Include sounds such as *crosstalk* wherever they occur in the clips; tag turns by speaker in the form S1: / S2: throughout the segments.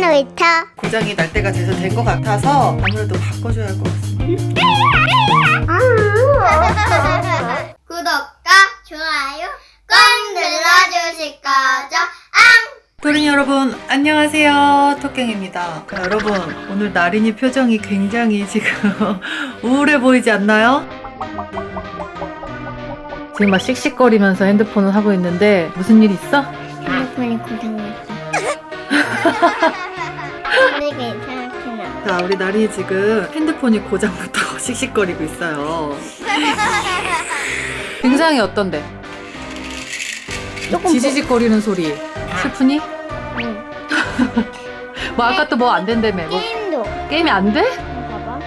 S1: 놀이터
S2: 고장이 날 때가 돼서 된 것 같아서 아무래도 바꿔줘야 할 것 같습니다. *laughs*
S1: 구독과 좋아요 꼭 눌러주실 거죠?
S2: 도린이 여러분 안녕하세요 토깽입니다 자, 여러분 오늘 나린이 표정이 굉장히 지금 *laughs* 우울해 보이지 않나요? 지금 막 씩씩거리면서 핸드폰을 하고 있는데 무슨 일 있어?
S1: 핸드폰이 고장났어 *laughs*
S2: 자 우리 나린이 지금 핸드폰이 고장났다고 *laughs* 씩씩거리고 있어요 굉장히 어떤데?
S1: 조금
S2: 지지직거리는 소리 슬프니?
S1: 응. *laughs*
S2: 뭐 아까 또 뭐 안 된다며 뭐
S1: 게임도
S2: 게임이 안 돼?
S1: 봐봐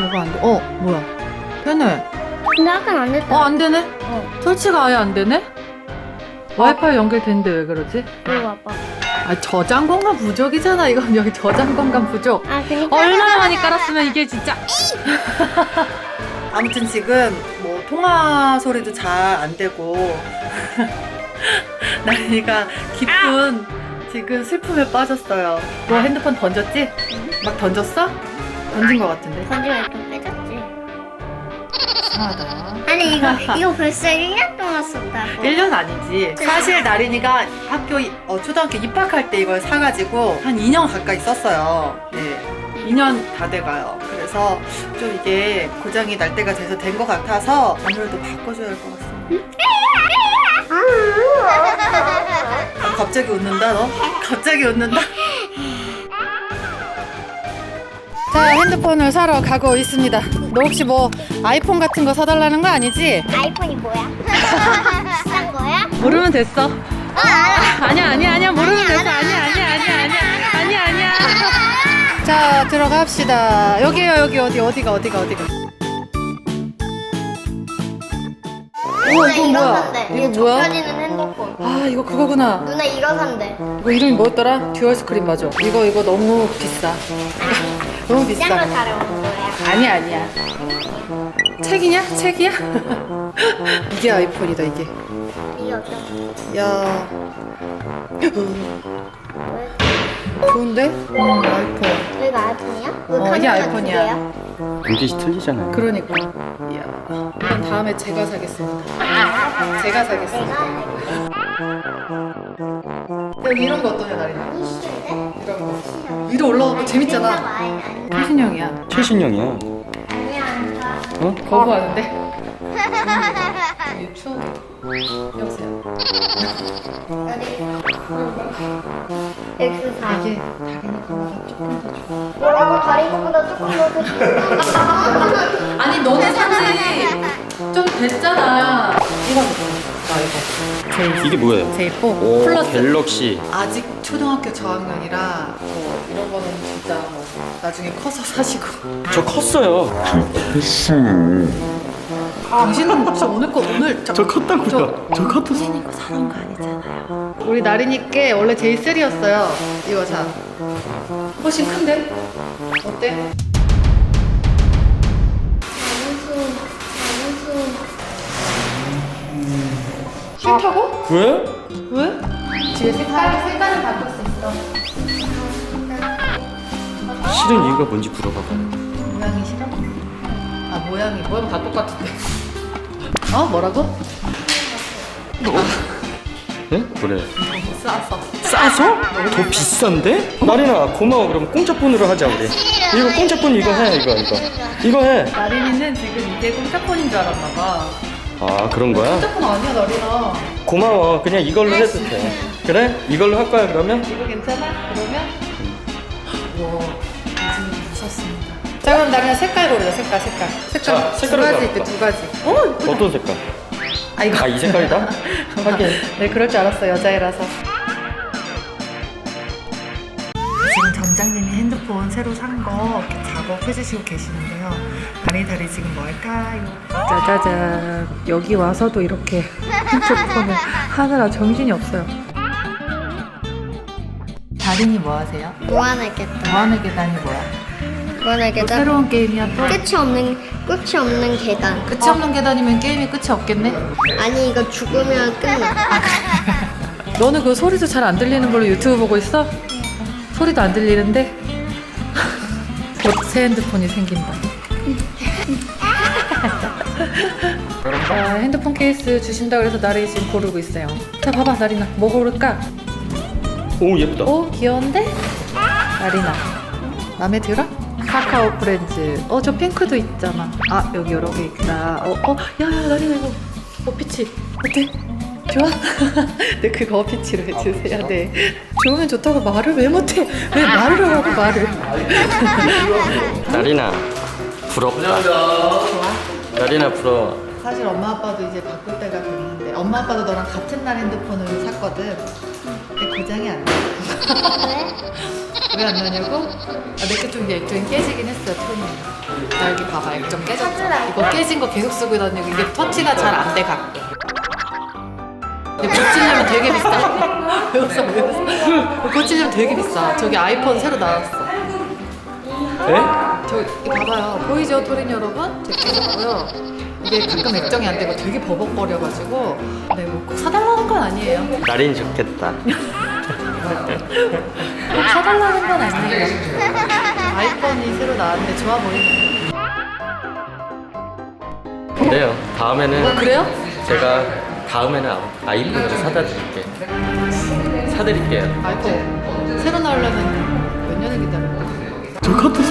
S2: 뭐가 안 돼? 어 뭐야 되네
S1: 근데 아까 안 됐다
S2: 어 안 되네
S1: 어
S2: 설치가 아예 안 되네? 와이파이 연결됐는데 왜 그러지?
S1: 이거 봐봐
S2: 아 저장 공간 부족이잖아. 이건 여기 저장 공간 부족.
S1: 아 그니까.
S2: 얼마나 많이 깔았으면 이게 진짜. 아무튼 지금 뭐 통화 소리도 잘 안 되고. *laughs* 나린이가 깊은 지금 슬픔에 빠졌어요. 너 핸드폰 던졌지? 막 던졌어? 던진 것 같은데.
S1: 건지가 좀 빼졌지.
S2: 이상하다
S1: 아니 이거 이거 벌써 1년 동안 썼다고
S2: 1년 아니지. 사실 나린이가 학교 이- 어, 초등학교 입학할 때 이걸 사가지고 한 2년 가까이 썼어요. 네. 2년 다 돼가요. 그래서 좀 이게 고장이 날 때가 돼서 된 것 같아서 아무래도 바꿔줘야 할 것 같습니다. 아, 갑자기 웃는다 너? 갑자기 웃는다? 자 핸드폰을 사러 가고 있습니다. 너 혹시 뭐 아이폰 같은 거 사달라는 거 아니지?
S1: 아이폰이 뭐야? *laughs* 비싼 거야?
S2: 모르면 됐어.
S1: 어 알아.
S2: 아니야 아니야 아니야. 모르면 됐어.
S1: 아니야,
S2: 아니야 아니야 아니야
S1: 아니야,
S2: 아니야 *laughs* 자 들어갑시다. 여기요 여기 어디 어디가 어디가 어디가? 우와 이거
S1: 이거
S2: 뭐야?
S1: 산대.
S2: 이거 뭐야?
S1: 젖혀지는 핸드폰.
S2: 아 이거 그거구나.
S1: 누나 이거 산대.
S2: 이거 이름이 뭐였더라? 듀얼 스크린 맞아. 이거 이거 너무 비싸 너무 비싸
S1: 비싼 거 사러 온 거야
S2: 아니야 아니야 책이냐 책이야 *laughs* 이게 아이폰이다 이게
S1: 이게 어떤
S2: 야 좋은데 음, 아이폰
S1: 여기가 아이폰이야?
S2: 어, 이게 아이폰이야.
S3: 눈빛이 틀리잖아요.
S2: 그러니까. 이야. 이건 다음에 제가 사겠습니다. 제가 사겠습니다. 여기 이런 거 어떠냐, 나리나? 이런 거. 위로 올라가고 재밌잖아. 최신형이야.
S3: 최신형이야. 어?
S2: 거부하는데? 이게 추억. 여보세요.
S1: X4
S2: 이게 다리니 거보다 조금 더 좋아.
S1: 뭐라고 다리 것보다 조금 더 좋아
S2: 아니, 너네 산지 좀 됐잖아. 제일,
S3: 이게 뭐예요?
S2: 제일 4
S3: 오,
S2: 플러스.
S3: 갤럭시.
S2: 아직 초등학교 저학년이라 뭐 이런 거는 진짜 뭐 나중에 커서 *laughs* 사시고
S3: 저 컸어요.
S2: 당신은 저 오늘 거 오늘
S3: 저 컸다고요. 저 컸다.
S2: 당신이 거 사는 거 아니잖아요 우리 나린이께 원래 J3였어요 이거 자 훨씬 큰데? 어때? 싫다고?
S3: 왜?
S2: 왜? 뒤에 색깔, 색깔을 바꿀 수 있어
S3: 싫은 이유가 뭔지 물어봐봐요.
S2: 모양이 싫어? 아 모양이 모양 다 똑같은데 어? 뭐라고?
S3: 예? 그래.
S2: 싸서
S3: 싸서? 더 비싼데? 나린아 고마워. 그럼 공짜폰으로 하자 우리. 이거 공짜폰 이거 해 이거 이거. 이거 해.
S2: 나린이는 지금 이게 공짜폰인 줄 알았나 봐
S3: 아 그런 거야?
S2: 공짜폰 아니야 나린아
S3: 고마워. 그냥 이걸로 해도 돼. 그래? 이걸로 할 거야 그러면?
S2: 이거 괜찮아? 그러면? 와 요즘 무섭습니다 자 그럼 나린아 색깔 고르자 색깔 색깔 색깔
S3: 자,
S2: 두
S3: 색깔을
S2: 가지? 있대 두 가지 어?
S3: 어떤 색깔?
S2: 아 이거
S3: 아 이 색깔이다? *laughs* 하긴.
S2: 네 그럴 줄 알았어 여자애라서 지금 점장님이 핸드폰 새로 산 거 작업해주시고 계시는데요 다리다리 지금 뭐 할까요? 짜자잔 여기 와서도 이렇게 핸드폰을 하느라 정신이 없어요 다린이 뭐 하세요? 무한의 계단이 뭐야?
S1: 무한하겠다
S2: 새로운 게임이야 또?
S1: 끝이 없는 끝이 없는 계단
S2: 끝이 없는 계단이면 게임이 끝이 없겠네?
S1: 아니 이거 죽으면 끝나 *laughs*
S2: 너는 그 소리도 잘 안 들리는 걸로 유튜브 보고 있어? 소리도 안 들리는데? *laughs* 곧 새 핸드폰이 생긴다. 자, 핸드폰 케이스 주신다 그래서 나리 지금 고르고 있어요. 자, 봐봐, 나리나. 뭐 고를까?
S3: 오 예쁘다.
S2: 오, 귀여운데? 나리나. 마음에 들어? 카카오 프렌즈. 어, 저 핑크도 있잖아. 아, 여기 여러 개 있다. 어, 어, 야, 야, 나리나 이거. 어, 피치. 어때? 좋아? *laughs* 네, 그거 피치로 해주세요. 네. 좋으면 좋다고 말을 왜 못해? 왜 말을 하고 말을? *laughs*
S3: 나리나 부럽다. 나리나 부러워.
S2: 사실 엄마 아빠도 이제 바꿀 때가 됐는데 엄마 아빠도 너랑 같은 날 핸드폰을 샀거든. 근데 고장이 안 나. *laughs* 왜 안 나냐고? 아, 내게 좀 액정이 깨지긴 했어요, 톤이. 나 여기 봐봐, 액정 깨졌어. 이거 깨진 거 계속 쓰고 다니고 이게 터치가 잘 안 돼, 가끔. 고치려면 되게 비싸. 왜 웃어? 고치려면 되게 비싸. 저기 아이폰 새로 나왔어.
S3: 에?
S2: 저 이거 봐봐요. 보이죠, 토린 여러분? 제가 깨졌고요. 이게 가끔 액정이 안 되고 되게 버벅거려가지고 네, 뭐꼭 사달라는 건 아니에요.
S3: 나린 좋겠다.
S2: 꼭 사달라는 건 아니에요. 아이폰이 새로 나왔는데 좋아 보이네.
S3: 그래요. 다음에는
S2: 어, 그래요?
S3: 제가 다음에는 아- 아이폰을 사다 드릴게. 사드릴게요.
S2: 아이폰 새로 나오려면 몇 년을 기다려?
S3: 저 카드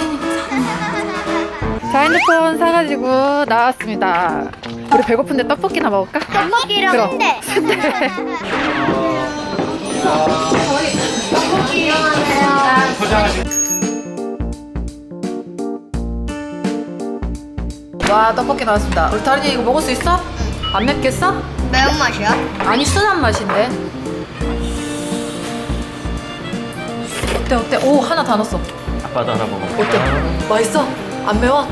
S2: 자 핸드폰 사가지고 나왔습니다. 우리 배고픈데 떡볶이나 먹을까?
S1: 떡볶이랑
S2: 그럼.
S1: 순대. 떡볶이 이용하세요.
S2: 와 떡볶이 나왔습니다. 우리 다린이 이거 먹을 수 있어? 안 맵겠어?
S1: 매운맛이야?
S2: 아니 순한 맛인데. 어때 어때? 오 하나 다 넣었어.
S3: 아빠도 하나 먹어.
S2: 어때? 맛있어? 안 매워?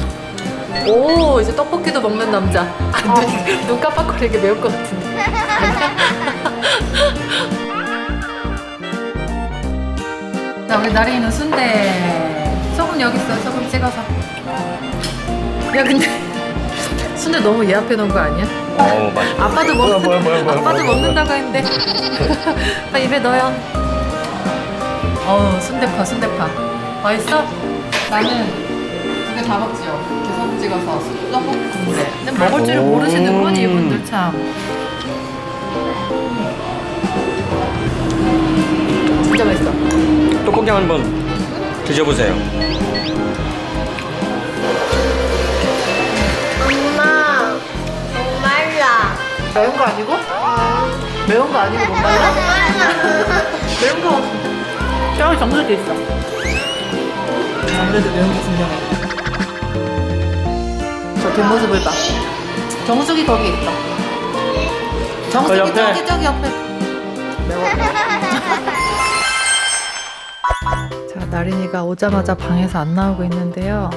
S2: 오 이제 떡볶이도 먹는 남자. 아, 눈, 눈 깜빡거리게 매울 것 같은데. *laughs* 자 우리 나리는 순대. 소금 여기 있어. 소금 찍어서. 야 근데 순대 너무 얘 앞에 놓은 거 아니야?
S3: 어 맛있다.
S2: 아빠도 먹
S3: 뭐야, 뭐야, 뭐야, 뭐야,
S2: 아빠도
S3: 뭐야,
S2: 먹는다고 했는데 빨리 *laughs* 입에 넣어요. 어우 순대파 순대파 맛있어? 나는 두 개 다 먹지요. 소금 찍어서 떡볶이 국물에. 근데 먹을 줄을
S3: 오.
S2: 모르시는군 이분들 참. 진짜 맛있어.
S3: 떡볶이 한번 드셔보세요.
S2: 매운 거 아니고? 매운 거 아니고 못 말라? 매운 거 같은데. 저기 정수기 있어. 아무래도 매운 게 분명해. 저 뒷모습을 봐. 정수기 거기 있어. 정수기
S3: 어, 옆에.
S2: 저기 저기 옆에. 매워. 자 나린이가 오자마자 방에서 안 나오고 있는데요.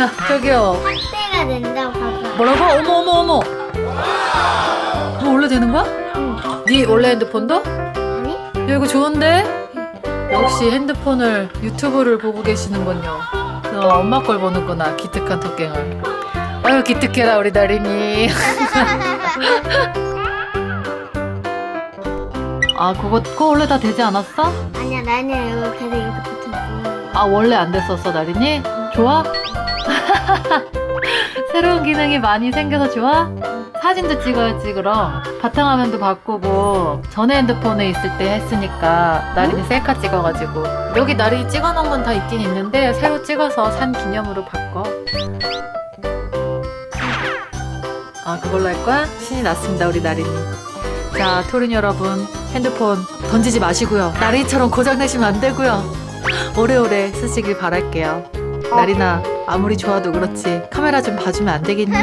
S2: 야 저기요.
S1: 확대가 된다, 봐봐.
S2: 뭐라고? 어머 어머 어머. 어, 원래 되는 거야? 네 원래 핸드폰도?
S1: 아니?
S2: 야 이거 좋은데? 역시 핸드폰을 유튜브를 보고 계시는군요. 어, 엄마 걸 보는구나 기특한 덕갱을. 아유 기특해라 우리 다린이. *laughs* 아 그거 그거 원래 다 되지 않았어?
S1: 아니야, 나는 이거 계속 이렇게 붙었어.
S2: 아 원래 안 됐었어 나린이? 좋아? *laughs* 새로운 기능이 많이 생겨서 좋아? 사진도 찍어야지 그럼 바탕화면도 바꾸고 전에 핸드폰에 있을 때 했으니까 나린이 셀카 찍어가지고. 여기 나린이 찍어놓은 건 다 있긴 있는데 새로 찍어서 산 기념으로 바꿔. 아 그걸로 할 거야? 신이 났습니다 우리 나린이. 자 토린 여러분 핸드폰 던지지 마시고요. 나린이처럼 고장내시면 안 되고요. 오래오래 쓰시길 바랄게요. 나리나 아무리 좋아도 그렇지 카메라 좀 봐주면 안 되겠니?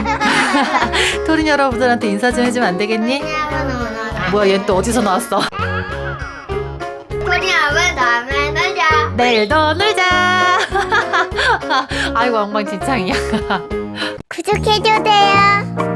S2: *laughs* 토린 여러분들한테 인사 좀 해주면 안 되겠니? 뭐야 얘 또 어디서 나왔어?
S1: 우리 아빠 다음에 놀자.
S2: 내일도 놀자. *laughs* 아이고 엉망진창이야. *laughs*
S1: 구독해줘세요.